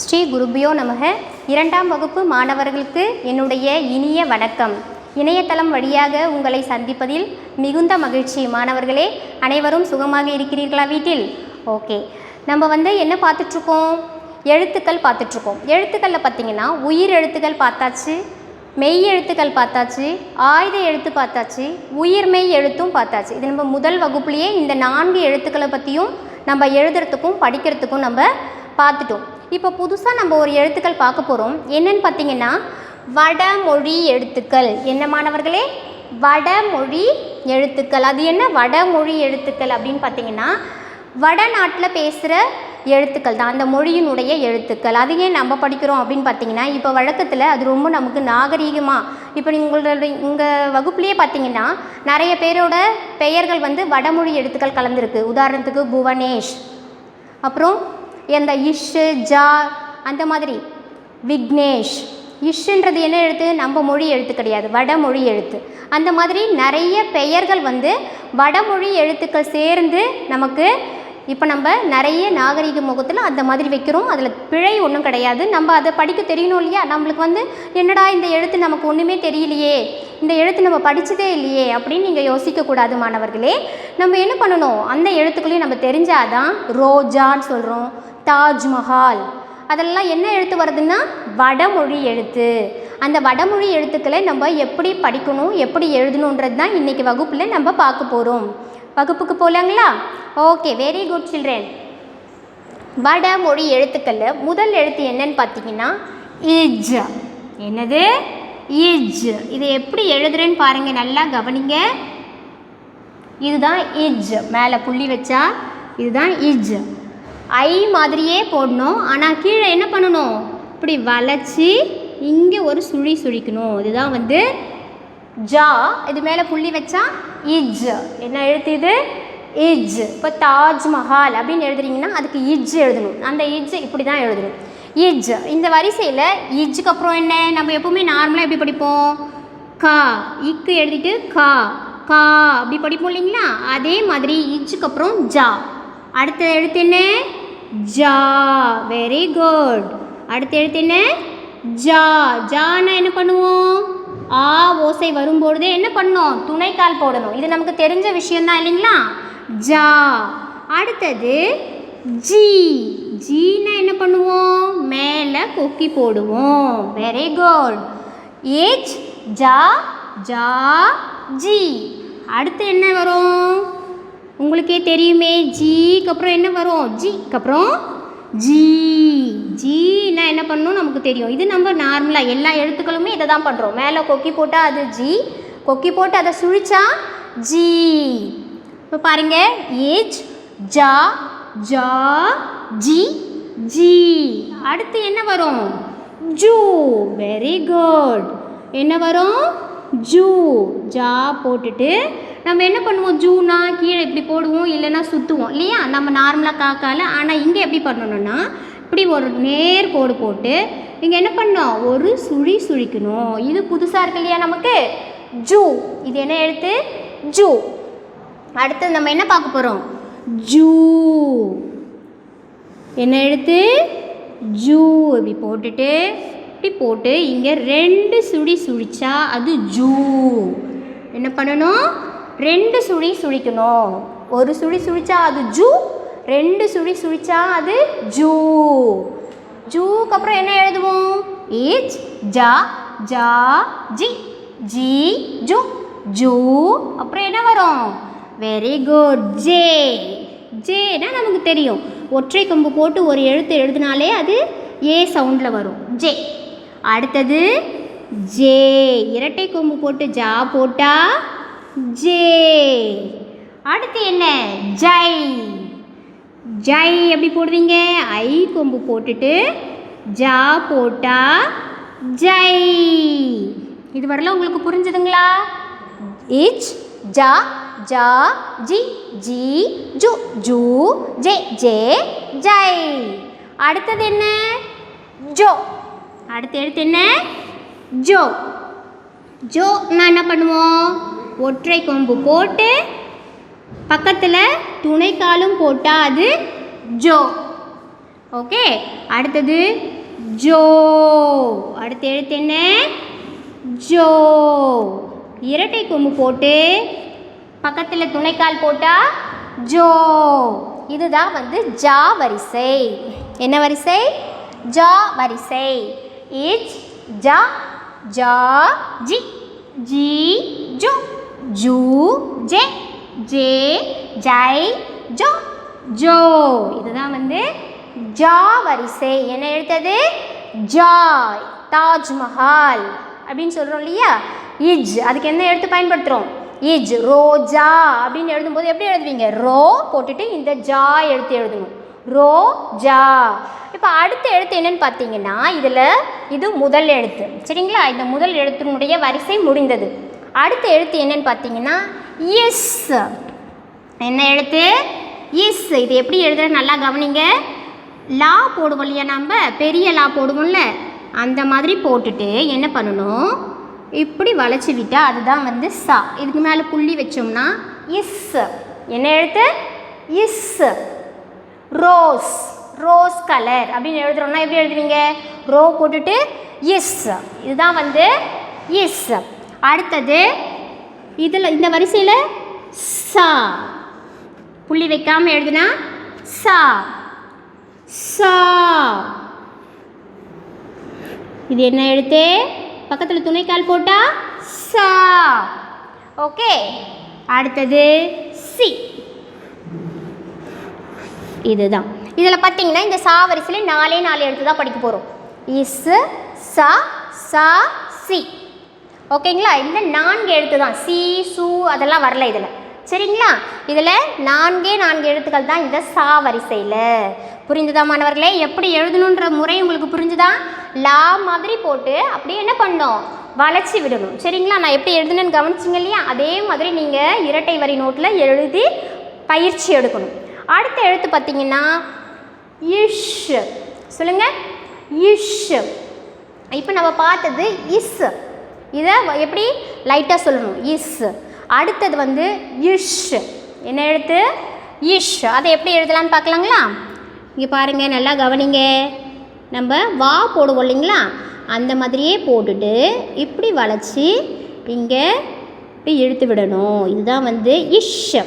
ஸ்ரீ குருபியோ நமக. இரண்டாம் வகுப்பு மாணவர்களுக்கு என்னுடைய இனிய வணக்கம். இணையதளம் வழியாக உங்களை சந்திப்பதில் மிகுந்த மகிழ்ச்சி. மாணவர்களே அனைவரும் சுகமாக இருக்கிறீர்களா வீட்டில்? ஓகே. நம்ம வந்து என்ன பார்த்துட்ருக்கோம்? எழுத்துக்கள் பார்த்துட்ருக்கோம். எழுத்துக்களில் பார்த்தீங்கன்னா உயிர் எழுத்துக்கள் பார்த்தாச்சு மெய் எழுத்துக்கள் பார்த்தாச்சு ஆயுத எழுத்து பார்த்தாச்சு உயிர்மெய் எழுத்தும் பார்த்தாச்சு. இது நம்ம முதல் வகுப்புலேயே இந்த நான்கு எழுத்துக்களை பற்றியும் நம்ம எழுதுறதுக்கும் படிக்கிறதுக்கும் நம்ம பார்த்துட்டோம். இப்போ புதுசாக நம்ம ஒரு எழுத்துக்கள் பார்க்க போகிறோம் என்னன்னு பார்த்தீங்கன்னா வடமொழி எழுத்துக்கள். என்ன மாணவர்களே? வடமொழி எழுத்துக்கள். அது என்ன? வடமொழி எழுத்துக்கள் அப்படின்னு பார்த்தீங்கன்னா வடநாட்டில் பேசுகிற எழுத்துக்கள் தான். அந்த மொழியினுடைய எழுத்துக்கள். அது ஏன் நம்ம படிக்கிறோம் அப்படின்னு பார்த்தீங்கன்னா இப்போ வழக்கத்தில் அது ரொம்ப நமக்கு நாகரீகமாக இப்போ உங்களோட உங்கள் வகுப்புலேயே பார்த்தீங்கன்னா நிறைய பேரோட பெயர்கள் வந்து வடமொழி எழுத்துக்கள் கலந்துருக்கு. உதாரணத்துக்கு புவனேஷ். அப்புறம் இந்த இஷு ஜா அந்த மாதிரி. விக்னேஷ். இஷ்ன்றது என்ன எழுத்து? நம்ம மொழி எழுத்து கிடையாது. வடமொழி எழுத்து. அந்த மாதிரி நிறைய பெயர்கள் வந்து வடமொழி எழுத்துக்கள் சேர்ந்து நமக்கு இப்போ நம்ம நிறைய நாகரிக முகத்தில் அந்த மாதிரி வைக்கிறோம். அதில் பிழை ஒன்றும் கிடையாது. நம்ம அதை படிக்க தெரியணும் இல்லையா? நம்மளுக்கு வந்து என்னடா இந்த எழுத்து நமக்கு ஒன்றுமே தெரியலையே இந்த எழுத்து நம்ம படித்ததே இல்லையே அப்படின்னு நீங்கள் யோசிக்கக்கூடாது மாணவர்களே. நம்ம என்ன பண்ணணும்? அந்த எழுத்துக்களையும் நம்ம தெரிஞ்சாதான் ரோஜான்னு சொல்கிறோம் தாஜ்மஹால். அதெல்லாம் என்ன எழுத்து வருதுன்னா வடமொழி எழுத்து. அந்த வடமொழி எழுத்துக்களை நம்ம எப்படி படிக்கணும் எப்படி எழுதணுன்றது தான் இன்றைக்கி வகுப்பில் நம்ம பார்க்க போகிறோம் வகுப்புக்கு போகலாங்களா ஓகே வெரி குட் சில்ட்ரன் வடமொழி எழுத்துக்களில் முதல் எழுத்து என்னன்னு பார்த்தீங்கன்னா இஜ். என்னது? இஜ். இது எப்படி எழுதுறேன்னு பாருங்கள் நல்லா கவனிங்க. இதுதான் இஜ். மேலே புள்ளி வச்சா இதுதான் இஜ். ஐ மாதிரியே போடணும். ஆனால் கீழே என்ன பண்ணணும்? இப்படி வளைச்சி இங்கே ஒரு சுழி சுழிக்கணும். இதுதான் வந்து ஜா. இது மேலே புள்ளி வச்சா இஜ். என்ன எழுத்து இது? இஜ். இப்போ தாஜ்மஹால் அப்படின்னு எழுதுறீங்கன்னா அதுக்கு இஜ் எழுதணும். அந்த இஜ் இப்படி தான் எழுதணும். இஜ். இந்த வரிசையில் இஜ்ஜுக்கு அப்புறம் என்ன? நம்ம எப்பவுமே நார்மலாக எப்படி படிப்போம்? கா. இக்கு எழுதிட்டு கா. கா. அப்படி படிப்போம் இல்லைங்களா? அதே மாதிரி இஜ்ஜுக்கு அப்புறம் ஜா. அடுத்த எழுத்து என்ன? ஜா வெரி குட் அடுத்து எழுத்து என்ன? ஜா ஜானா என்ன பண்ணுவோம்? ஆ ஓசை வரும்பொழுதே என்ன பண்ணோம் துணைக்கால் போடணும். இது நமக்கு தெரிஞ்ச விஷயம்தான் இல்லைங்களா? ஜா. அடுத்தது ஜி. ஜீனா என்ன பண்ணுவோம்? மேலே கொக்கி போடுவோம். வெரி குட் ஏச் ஜா ஜா ஜி. அடுத்து என்ன வரும்? உங்களுக்கே தெரியுமே ஜீக்கு அப்புறம் என்ன வரும்? ஜிக்கப்புறம் ஜி ஜீனா என்ன பண்ணணும் நமக்கு தெரியும். இது நம்ம நார்மலாக எல்லா எழுத்துக்களுமே இதை தான் பண்ணுறோம் மேலே கொக்கி போட்டால் அது ஜி கொக்கி போட்டு அதை சுழிச்சா ஜி இப்போ பாருங்க. ஏஜ் ஜா ஜா ஜி ஜி அடுத்து என்ன வரும்? ஜூ வெரி குட் என்ன வரும்? ஜூ ஜா போட்டுட்டு நம்ம என்ன பண்ணுவோம்? ஜூனா கீழே இப்படி போடுவோம் இல்லைன்னா சுற்றுவோம் இல்லையா? நம்ம நார்மலாக காக்கால. ஆனால் இங்கே எப்படி பண்ணணும்னா இப்படி ஒரு நேர் கோடு போட்டு இங்கே என்ன பண்ணோம் ஒரு சுழி சுழிக்கணும். இது புதுசாக இருக்கு இல்லையா நமக்கு? ஜூ. இது என்ன எழுத்து? ஜூ. அடுத்து நம்ம என்ன பார்க்க போகிறோம் ஜூ. என்ன எழுத்து? ஜூ. இப்படி போட்டுட்டு இப்படி போட்டு இங்கே ரெண்டு சுழி சுழிச்சா அது ஜூ. என்ன பண்ணணும்? ரெண்டு சுழி சுழிக்கணும். ஒரு சுழி சுழிச்சா அது ஜூ ரெண்டு சுழி சுழிச்சா அது ஜூ. ஜூக்கு அப்புறம் என்ன எழுதுவோம்? ஏச் ஜா ஜா ஜி ஜி ஜூ ஜூ. அப்புறம் என்ன வரும்? Very good. ஜே. ஜேனா நமக்கு தெரியும். ஒற்றை கொம்பு போட்டு ஒரு எழுத்து எழுதினாலே அது ஏ சவுண்டில் வரும். ஜே. அடுத்தது ஜே. இரட்டை கொம்பு போட்டு ஜா போட்டால் ஜே. அடுத்து என்ன? ஜை. ஜை எப்படி போடுவீங்க? ஐ கொம்பு போட்டுட்டு ஜா போட்டா ஜை. இது வரலாம் உங்களுக்கு புரிஞ்சுதுங்களா? இச் ஜா ஜா ஜி ஜி ஜு ஜூ ஜே ஜே ஜை. அடுத்தது என்ன? ஜோ. அடுத்து எடுத்து என்ன? ஜோ. ஜோ நான் என்ன பண்ணுவோம்? ஒற்றை கொம்பு போட்டு பக்கத்தில் துணைக்காலும் போட்டால் அது ஜோ. ஓகே? அடுத்தது ஜோ. அடுத்த எழுத்து என்ன? ஜோ. இரட்டை கொம்பு போட்டு பக்கத்தில் துணைக்கால் போட்டால் ஜோ. இதுதான் வந்து ஜா வரிசை. என்ன வரிசை? ஜா வரிசை. இச் ஜா ஜா ஜி ஜி ஜோ. ஜூ ஜே ஜே ஜை ஜோ ஜோ. இதுதான் வந்து ஜா வரிசை. என்ன எழுத்தது? ஜாய் தாஜ்மஹால் அப்படின்னு சொல்கிறோம் இல்லையா? இஜ். அதுக்கு என்ன எழுத்து பயன்படுத்துகிறோம் இஜ். ரோஜா அப்படின்னு எழுதும்போது எப்படி எழுதுவீங்க? ரோ போட்டுட்டு இந்த ஜா எழுத்து எழுதணும். ரோ ஜா இப்போ அடுத்த எழுத்து என்னன்னு பார்த்தீங்கன்னா இதில் இது முதல் எழுத்து. சரிங்களா? இந்த முதல் எழுத்தினுடைய வரிசை முடிந்தது. அடுத்த எழுத்து என்னன்னு பார்த்தீங்கன்னா எஸ் என்ன எழுத்து? இஸ். இது எப்படி எழுதுற நல்லா கவனிங்க. லா போடுவோம் இல்லையா நம்ம? பெரிய லா போடுவோம்ல. அந்த மாதிரி போட்டுட்டு என்ன பண்ணணும்? இப்படி வளைச்சி விட்டால் அதுதான் வந்து சா. இதுக்கு மேலே புள்ளி வச்சோம்னா இஸ். என்ன எழுத்து? இஸ். ரோஸ். Rose colour. அப்படின்னு எழுதுறோம்னா எப்படி எழுதுவீங்க? ரோ போட்டுட்டு இஸ். இதுதான் வந்து இஸ். அடுத்தது இதில் இந்த வரிசையில் சா. புள்ளி வைக்காமல் எழுதுனா சா. சா. இது என்ன எழுத்து? பக்கத்தில் துணைக்கால் போட்டால் சா. ஓகே. அடுத்தது சி. இதுதான். இதில் பார்த்தீங்கன்னா இந்த சா வரிசையில் நாலே நாலு எழுத்து தான் படிக்க போகிறோம் இஸ் ச சா சி. ஓகேங்களா? இந்த நான்கு எழுத்து தான் சி சு அதெல்லாம் வரல இதில். சரிங்களா? இதில் நான்கே நான்கு எழுத்துக்கள் தான் இந்த சா வரிசையில். புரிஞ்சுதா மாணவர்களே? எப்படி எழுதணுன்ற முறை உங்களுக்கு புரிஞ்சுதா? லா மாதிரி போட்டு அப்படியே என்ன பண்ணோம் வளைச்சி விடணும். சரிங்களா? நான் எப்படி எழுதுனேன்னு கவனிச்சிங்க இல்லையா? அதே மாதிரி நீங்கள் இரட்டை வரி நோட்டில் எழுதி பயிற்சி எடுக்கணும். அடுத்த எழுத்து பார்த்தீங்கன்னா இஷ். சொல்லுங்கள் இஷ். இப்போ நம்ம பார்த்தது இஸ். இதை வ- எப்படி? லைட்டாக சொல்லணும். இஸ் அடுத்தது வந்து இஷ் என்ன எழுத்து? இஷ் அதை எப்படி எழுதலாம்னு பார்க்கலாங்களா? இங்கே பாருங்கள் நல்லா கவனிங்க. நம்ம வா போடுவோம் இல்லைங்களா? அந்த மாதிரியே போட்டுட்டு இப்படி வளைச்சி இங்கே இப்படி இழுத்து விடணும். இதுதான் வந்து இஷ்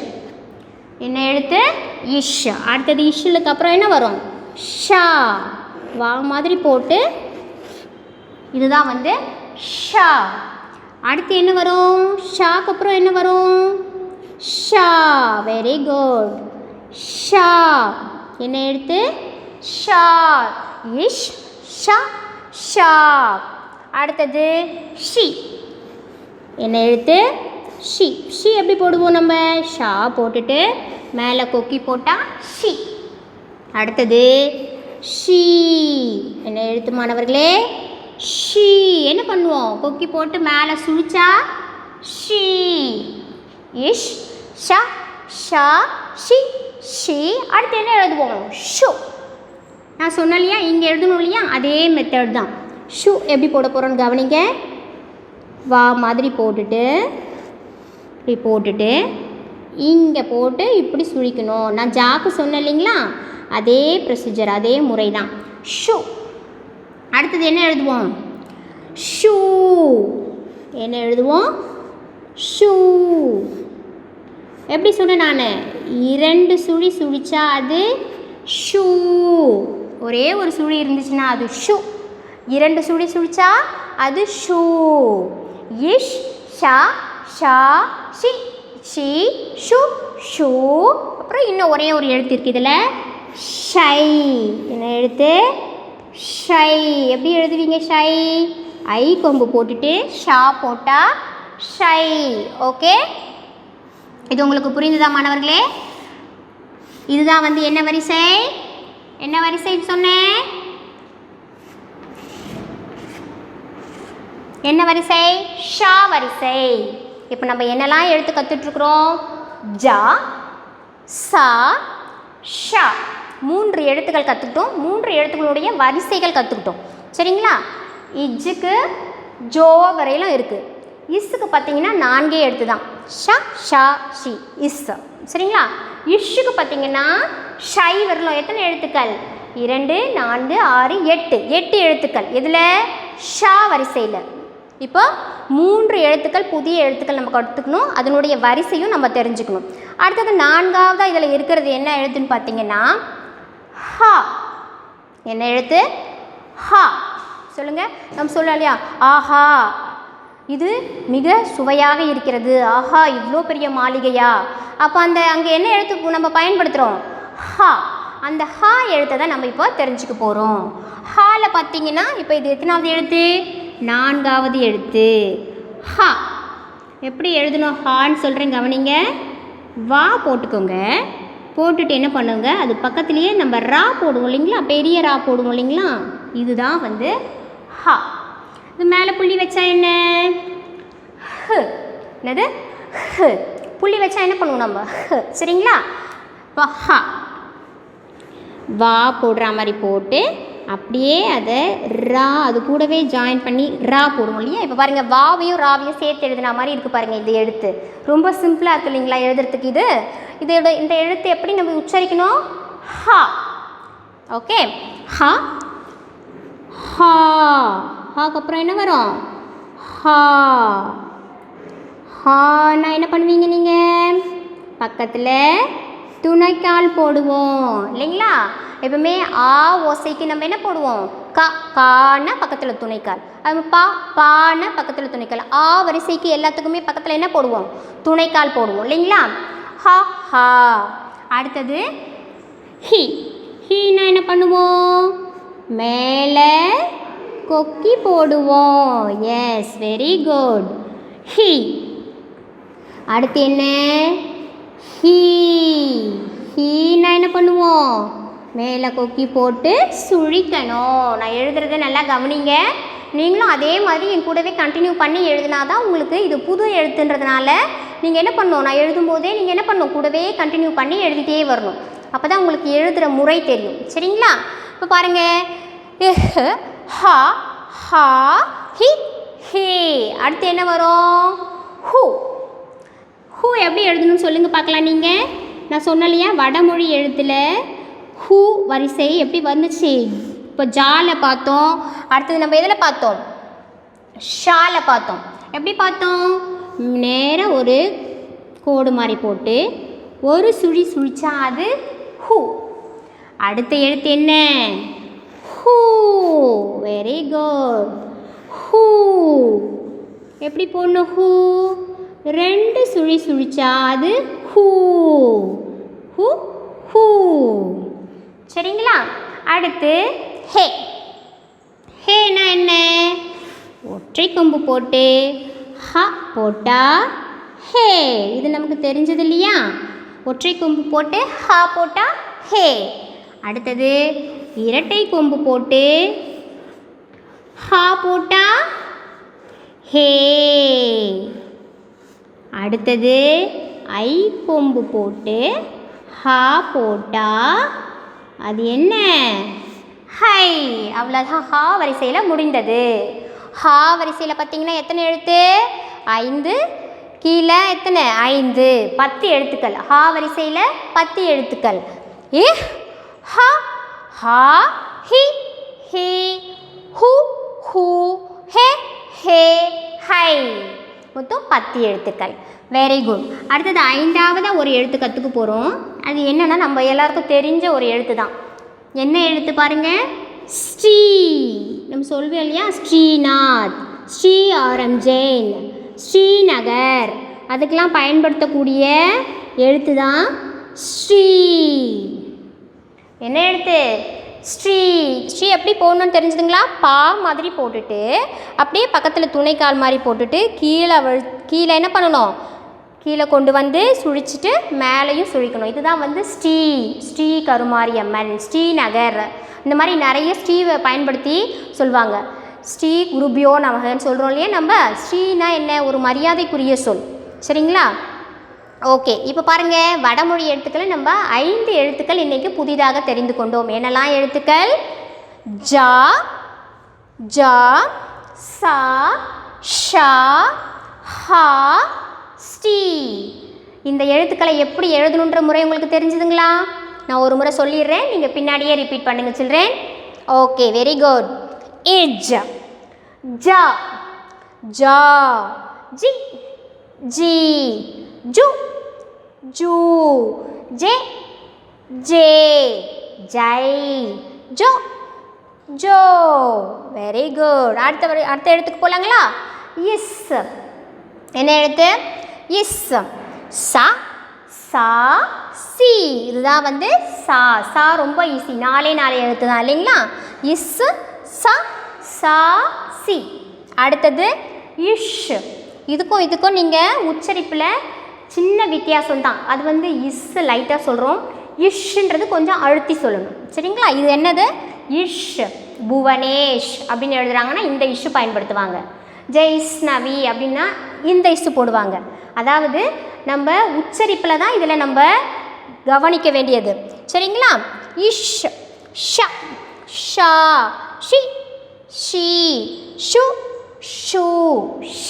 என்ன எழுத்து? இஷ் அடுத்தது இஷ்ஷுக்கு அப்புறம் என்ன வரும்? ஷா வா மாதிரி போட்டு இதுதான் வந்து ஷா. அடுத்து என்ன வரும்? ஷாக்கு அப்புறம் என்ன வரும்? ஷா. வெரி குட் ஷா. என்ன எழுத்து? ஷா. இஷ் ஷா ஷா. அடுத்தது ஷி. என்ன எழுத்து? ஷி. ஷி எப்படி போடுவோம் நம்ம? ஷா போட்டுட்டு மேலே கொக்கி போட்டால் ஷி. அடுத்தது ஷீ. என்ன எழுத்து மாணவர்களே? ஷீ என்ன பண்ணுவோம்? கொக்கி போட்டு மேலே சுழிச்சா? ஷீ. இஷ் ஷா ஷா ஷி ஷி. அடுத்து என்ன எழுதுவோம்? ஷோ. நான் சொன்னேன் இல்லையா? இங்கே எழுதணும் இல்லையா? அதே மெத்தட் தான். ஷூ எப்படி போட போகிறோன்னு கவனிங்க. வா மாதிரி போட்டுட்டு இப்படி போட்டுட்டு இங்கே போட்டு இப்படி சுழிக்கணும். நான் ஜாக்கு சொன்னேன் இல்லைங்களா? அதே ப்ரொசீஜர் அதே முறை தான் ஷூ. அடுத்தது என்ன எழுதுவோம்? ஷூ. என்ன எழுதுவோம்? ஷூ. எப்படி சொன்னேன் நான்? இரண்டு சுழி சுழிச்சா அது ஷூ. ஒரே ஒரு சுழி இருந்துச்சுன்னா அது ஷூ. இரண்டு சுழி சுழிச்சா அது ஷூ. இஷ் ஷா ஷா ஷி ஷி ஷு ஷூ. அப்புறம் இன்னும் ஒரே ஒரு எழுத்து இருக்குது இதில் ஷை. என்ன எழுத்து? ஷை. எப்படி எழுதுவீங்க ஷை? ஐ கொம்பு போட்டுட்டு ஷா போட்டால் ஷை. ஓகே? இது உங்களுக்கு புரிந்ததா மாணவர்களே? இதுதான் வந்து என்ன வரிசை? என்ன வரிசைன்னு சொன்னேன்? என்ன வரிசை? ஷா வரிசை. இப்போ நம்ம என்னெல்லாம் எழுத்து கற்றுட்ருக்குறோம் ஜா சா ஷா. மூன்று எழுத்துக்கள் கற்றுக்கிட்டோம் மூன்று எழுத்துக்களுடைய வரிசைகள் கற்றுக்கிட்டோம் சரிங்களா? இஜ்ஜுக்கு ஜோ வரையிலும் இருக்குது இஸ்ஸுக்கு பார்த்தீங்கன்னா நான்கே எழுத்து தான் ஷ ஷா ஷி இஸ். சரிங்களா? இஷ்ஷுக்கு பார்த்தீங்கன்னா ஷை வரலாம் எத்தனை எழுத்துக்கள்? இரண்டு நான்கு ஆறு எட்டு. எட்டு எழுத்துக்கள். இதில் ஷா வரிசையில். இப்போ மூன்று எழுத்துக்கள் புதிய எழுத்துக்கள் நம்ம கற்றுக்கணும் அதனுடைய வரிசையும் நம்ம தெரிஞ்சுக்கணும். அடுத்தது நான்காவதாக இதில் இருக்கிறது என்ன எழுத்துன்னு பார்த்தீங்கன்னா ஹா. என்ன எழுத்து? ஹா. சொல்லுங்க. நம்ம சொல்லலாம் இல்லையா? ஆஹா. இது மிக சுவையாக இருக்கிறது. ஆஹா இவ்வளோ பெரிய மாளிகையா? அப்போ அந்த அங்கே என்ன எழுத்து நம்ம பயன்படுத்துகிறோம் ஹா. அந்த ஹா எழுத்தை தான் நம்ம இப்போ தெரிஞ்சுக்க போகிறோம் ஹாவில் பார்த்தீங்கன்னா இப்போ இது எத்தனாவது எழுத்து? நான்காவது எழுத்து. ஹா. எப்படி எழுதணும்? ஹான்னு சொல்கிறேன் கவனிங்க. வா போட்டுக்கோங்க. போட்டுட்டு என்ன பண்ணுங்க அது பக்கத்துலேயே நம்ம ரா போடுவோம் இல்லைங்களா? பெரிய ரா போடுவோம் இல்லைங்களா? இதுதான் வந்து ஹா. இது மேலே புள்ளி வச்சா என்ன? ஹ. என்னது? ஹ. புள்ளி வச்சா என்ன பண்ணுவோம் நம்ம? ஹ. சரிங்களா? இப்போ ஹா. வா போடுற மாதிரி போட்டு அப்படியே அதை ரா அது கூடவே ஜாயின் பண்ணி ரா போடுவோம் இல்லையா? இப்போ பாருங்கள் வாவையும் ராவையும் சேர்த்து எழுதுன மாதிரி இருக்குது பாருங்கள் இந்த எழுத்து. ரொம்ப சிம்பிளாக இருக்குது இல்லைங்களா எழுதுறதுக்கு இது? இதோட இந்த எழுத்து எப்படி நம்ம உச்சரிக்கணும்? ஹா. ஓகே? ஹா. ஹா. ஹாக்கு அப்புறம் என்ன வரும்? ஹா. ஹானா என்ன பண்ணுவீங்க நீங்கள் பக்கத்தில் துணைக்கால் போடுவோம் இல்லைங்களா? எப்பவுமே ஆ ஓசைக்கு நம்ம என்ன போடுவோம்? க கான பக்கத்தில் துணைக்கால். அது பா பான பக்கத்தில் துணைக்கால். ஆ வரிசைக்கு எல்லாத்துக்குமே பக்கத்தில் என்ன போடுவோம்? துணைக்கால் போடுவோம் இல்லைங்களா? ஹா ஹா. அடுத்தது ஹி. ஹீனா என்ன பண்ணுவோம்? மேலே கொக்கி போடுவோம். எஸ் வெரி குட் ஹி. அடுத்து என்ன? ஹீ ஹீனா என்ன பண்ணுவோம்? மேலே கொக்கி போட்டு சுழிக்கணும். நான் எழுதுறத நல்லா கவனிங்க. நீங்களும் அதே மாதிரி என் கூடவே கண்டினியூ பண்ணி எழுதினா தான் உங்களுக்கு இது புது எழுத்துன்றதுனால நீங்கள் என்ன பண்ணணும் நான் எழுதும்போதே நீங்கள் என்ன பண்ணணும் கூடவே கண்டினியூ பண்ணி எழுதிட்டே வரணும். அப்போ தான் உங்களுக்கு எழுதுகிற முறை தெரியும். சரிங்களா? இப்போ பாருங்கள் ஹா ஹா ஹி ஹே. அடுத்து என்ன வரும்? ஹூ. ஹூ எப்படி எழுதணும்னு சொல்லுங்கள் பார்க்கலாம் நீங்கள் நான் சொன்னேன் இல்லையா வடமொழி எழுத்தில் ஹூ வரிசை எப்படி வந்துச்சு? இப்போ ஜால பார்த்தோம். அடுத்தது நம்ம எதில் பார்த்தோம்? ஷால பார்த்தோம். எப்படி பார்த்தோம்? நேராக ஒரு கோடு மாதிரி போட்டு ஒரு சுழி சுழிச்சா அது ஹூ. அடுத்த எழுத்து என்ன? ஹூ. வெரி குட் ஹூ. எப்படி போடணும்? ஹூ. ரெண்டு சுழி சுழிச்சா அது ஹூ. Who who. சரிங்களா? அடுத்து ஹே. ஹேனா என்ன? ஒற்றை கொம்பு போட்டு ஹ போட்டா ஹே. இது நமக்கு தெரிஞ்சது இல்லையா? ஒற்றை கொம்பு போட்டு ஹா போட்டா ஹே. அடுத்தது இரட்டை கொம்பு போட்டு ஹா போட்டா ஹே. அடுத்தது ஐ கொம்பு போட்டு ஹா போட்டா அது என்ன? ஹை அவ்வளோதான் ஹா வரிசையில் முடிந்தது. ஹா வரிசையில் பார்த்தீங்கன்னா எத்தனை எழுத்து? ஐந்து. கீழே எத்தனை? ஐந்து. பத்து எழுத்துக்கள். ஹா வரிசையில் பத்து எழுத்துக்கள். ஏ ஹா ஹா ஹி ஹி ஹூ ஹூ ஹே ஹே ஹை. மொத்தம் பத்து எழுத்துக்கள். வெரி குட் அடுத்தது ஐந்தாவதாக ஒரு எழுத்து கற்றுக்க போகிறோம் அது என்னென்னா நம்ம எல்லாருக்கும் தெரிஞ்ச ஒரு எழுத்து தான். என்ன எழுத்து பாருங்கள் ஸ்ரீ. நம்ம சொல்வேன் இல்லையா? ஸ்ரீநாத். ஸ்ரீ ஆரம் ஜெயின். ஸ்ரீநகர். அதுக்கெலாம் பயன்படுத்தக்கூடிய எழுத்து தான் ஸ்ரீ. என்ன எழுத்து? ஸ்ரீ ஸ்ரீ எப்படி போடணும்னு தெரிஞ்சுதுங்களா? பா மாதிரி போட்டுட்டு அப்படியே பக்கத்தில் துணைக்கால் மாதிரி போட்டுட்டு கீழே வழு கீழே என்ன பண்ணணும்? கீழே கொண்டு வந்து சுழிச்சிட்டு மேலேயும் சுழிக்கணும். இதுதான் வந்து ஸ்ரீ ஸ்ரீ கருமாரியம்மன் ஸ்ரீநகர் இந்த மாதிரி நிறைய ஸ்ரீவை பயன்படுத்தி சொல்லுவாங்க ஸ்ரீ குருபியோ நமகன்னு சொல்கிறோம் இல்லையா நம்ம? ஸ்ரீனா என்ன? ஒரு மரியாதைக்குரிய சொல். சரிங்களா? ஓகே இப்போ பாருங்கள் வடமொழி எழுத்துக்களை நம்ம ஐந்து எழுத்துக்கள் இன்றைக்கி புதிதாக தெரிந்து கொண்டோம். என்னெல்லாம் எழுத்துக்கள்? ஜா ஜா சா ஷா ஹா ஸ்ரீ இந்த எழுத்துக்களை எப்படி எழுதணுன்ற முறை உங்களுக்கு தெரிஞ்சுதுங்களா? நான் ஒரு முறை சொல்லிடுறேன். நீங்கள் பின்னாடியே ரிப்பீட் பண்ணுங்க சொல்கிறேன் ஓகே வெரி குட் இஜ் ஜா. ஜா. ஜி. ஜி. ஜு. ஜூ. ஜே. ஜே. ஜை. ஜோ. ஜோ. வெரி குட் அடுத்த அடுத்த இடத்துக்கு போகலாங்களா இஸ் என்ன எழுத்து? இஸ் சா சா சி. இதுதான் வந்து சா. சா ரொம்ப ஈஸி நாலே நாலே எழுத்து தான் இல்லைங்களா? இஸ் சா சா சி. அடுத்தது இஷ். இதுக்கும் இதுக்கும் நீங்கள் உச்சரிப்பில் சின்ன வித்தியாசம் தான் அது வந்து இஸ் லைட்டாக சொல்கிறோம் இஷ்ன்றது கொஞ்சம் அழுத்தி சொல்லணும். சரிங்களா? இது என்னது? இஷ் புவனேஷ் அப்படின்னு எழுதுறாங்கன்னா இந்த இஷ்ஷு பயன்படுத்துவாங்க. ஜெய்ஸ்னவி அப்படின்னா இந்த இஷ்ஷு போடுவாங்க. அதாவது நம்ம உச்சரிப்பில் தான் இதில் நம்ம கவனிக்க வேண்டியது. சரிங்களா? இஷ் ஷ ஷா ஷி ஷி ஷு ஷூ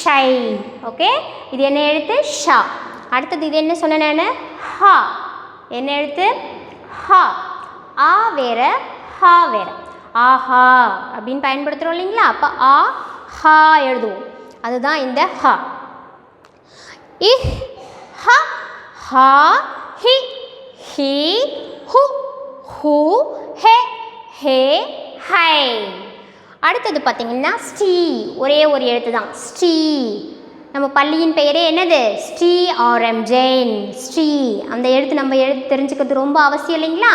ஷை. ஓகே? இது என்ன எழுத்து? ஷா. அடுத்தது இது என்ன சொன்னேன் நான்? ஹா. என்ன எழுத்து? ஹா. ஆ வேற ஹா வேற. ஆஹா. அப்படின்னு பயன்படுத்துகிறோம் இல்லைங்களா? அப்போ ஆ ஹா எழுதுவோம். அதுதான் இந்த ஹா. இஹ் ஹ ஹா ஹி ஹி ஹு ஹூ ஹே ஹே ஹை. அடுத்தது பார்த்தீங்கன்னா ஸ்டீ ஒரே ஒரு எழுத்து தான் ஸ்டீ நம்ம பள்ளியின் பெயரே என்னது? Shri R M Jain. Sri. அந்த எழுத்து நம்ம எழுத்து தெரிஞ்சுக்கிறது ரொம்ப அவசியம் இல்லைங்களா?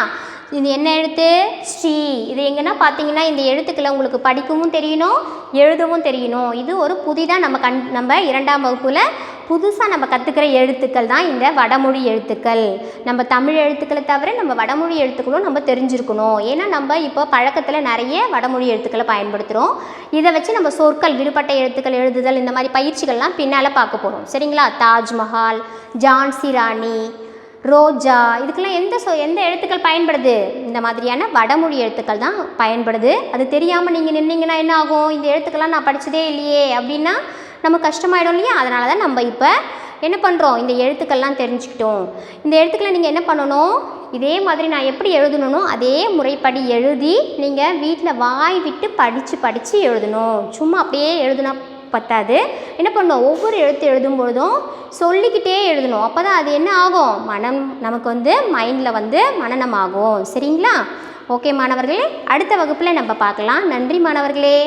இது என்ன எழுத்து? ஸ்ரீ. இது எங்கன்னா பார்த்தீங்கன்னா இந்த எழுத்துக்களை உங்களுக்கு படிக்கவும் தெரியணும் எழுதவும் தெரியணும். இது ஒரு புதிதாக நம்ம கண் நம்ம இரண்டாம் வகுப்பில் புதுசாக நம்ம கற்றுக்கிற எழுத்துக்கள் தான் இந்த வடமொழி எழுத்துக்கள். நம்ம தமிழ் எழுத்துக்களை தவிர நம்ம வடமொழி எழுத்துக்களும் நம்ம தெரிஞ்சிருக்கணும். ஏன்னா நம்ம இப்போ பழக்கத்தில் நிறைய வடமொழி எழுத்துக்களை பயன்படுத்துகிறோம் இதை வச்சு நம்ம சொற்கள் விடுபட்ட எழுத்துக்கள் எழுதுதல் இந்த மாதிரி பயிற்சிகள்லாம் பின்னால் பார்க்க போகிறோம் சரிங்களா? தாஜ்மஹால் ஜான்சி ராணி ரோஜா இதுக்கெல்லாம் எந்த சொ எந்த எழுத்துக்கள் பயன்படுது? இந்த மாதிரியான வடமொழி எழுத்துக்கள் தான் பயன்படுது. அது தெரியாமல் நீங்கள் நின்னீங்கன்னா என்ன ஆகும்? இந்த எழுத்துக்கள்லாம் நான் படித்ததே இல்லையே அப்படின்னா நம்ம கஷ்டமாயிடும் இல்லையா? அதனால தான் நம்ம இப்போ என்ன பண்ணுறோம் இந்த எழுத்துக்கள்லாம் தெரிஞ்சுக்கிட்டோம். இந்த எழுத்துக்களை நீங்கள் என்ன பண்ணணும்? இதே மாதிரி நான் எப்படி எழுதணும்னோ அதே முறைப்படி எழுதி நீங்கள் வீட்டில் வாய் விட்டு படித்து படித்து எழுதணும். சும்மா அப்படியே எழுதுனா பத்தாது. என்ன பண்ணணும்? ஒவ்வொரு எழுத்து எழுதும் பொழுதும் சொல்லிக்கிட்டே எழுதணும். அப்போ தான் அது என்ன ஆகும்? மனம் நமக்கு வந்து மைண்டில் வந்து மனநம் ஆகும் சரிங்களா? ஓகே மாணவர்களே அடுத்த வகுப்பில் நம்ம பார்க்கலாம். நன்றி மாணவர்களே.